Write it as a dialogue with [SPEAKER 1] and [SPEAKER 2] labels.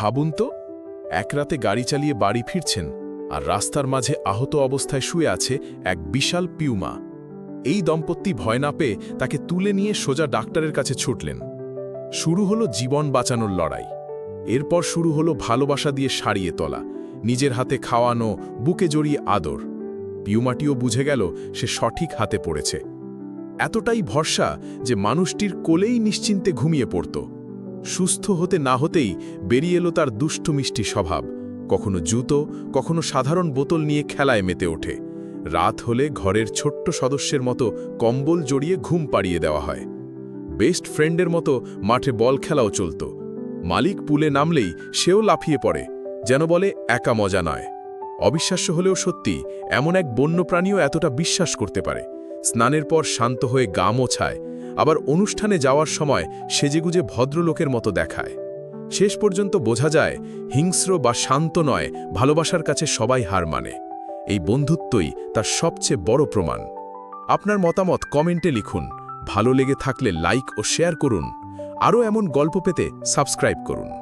[SPEAKER 1] ভাবুন তো, এক রাতে গাড়ি চালিয়ে বাড়ি ফিরছেন আর রাস্তার মাঝে আহত অবস্থায় শুয়ে আছে এক বিশাল পিউমা। এই দম্পতি ভয় না পেয়ে তাকে তুলে নিয়ে সোজা ডাক্তারের কাছে ছুটলেন। শুরু হলো জীবন বাঁচানোর লড়াই। এরপর শুরু হলো ভালোবাসা দিয়ে সারিয়ে তোলা, নিজের হাতে খাওয়ানো, বুকে জড়িয়ে আদর। পিউমাটিও বুঝে গেল সে সঠিক হাতে পড়েছে। এতটাই ভরসা যে মানুষটির কোলেই নিশ্চিন্তে ঘুমিয়ে পড়ত। সুস্থ হতে না হতেই বেরিয়ে এলো তার দুষ্টু মিষ্টি স্বভাব। কখনো জুতো, কখনো সাধারণ বোতল নিয়ে খেলায় মেতে ওঠে। রাত হলে ঘরের ছোট্ট সদস্যের মতো কম্বল জড়িয়ে ঘুম পাড়িয়ে দেওয়া হয়। বেস্ট ফ্রেন্ডের মতো মাঠে বল খেলাও চলত। মালিক পুলে নামলেই সেও লাফিয়ে পড়ে, যেন বলে, একা মজা নয়। অবিশ্বাস্য হলেও সত্যি, এমন এক বন্যপ্রাণীও এতটা বিশ্বাস করতে পারে। স্নানের পর শান্ত হয়ে গা মোছায় আবার অনুষ্ঠানে যাওয়ার সময় সেজেগুজে ভদ্রলোকের মতো দেখায়। শেষ পর্যন্ত বোঝা যায়, হিংস্র বা শান্ত নয়, ভালোবাসার কাছে সবাই হার মানে। এই বন্ধুত্বই তার সবচেয়ে বড় প্রমাণ। আপনার মতামত কমেন্টে লিখুন। ভালো লেগে থাকলে লাইক ও শেয়ার করুন। আরও এমন গল্প পেতে সাবস্ক্রাইব করুন।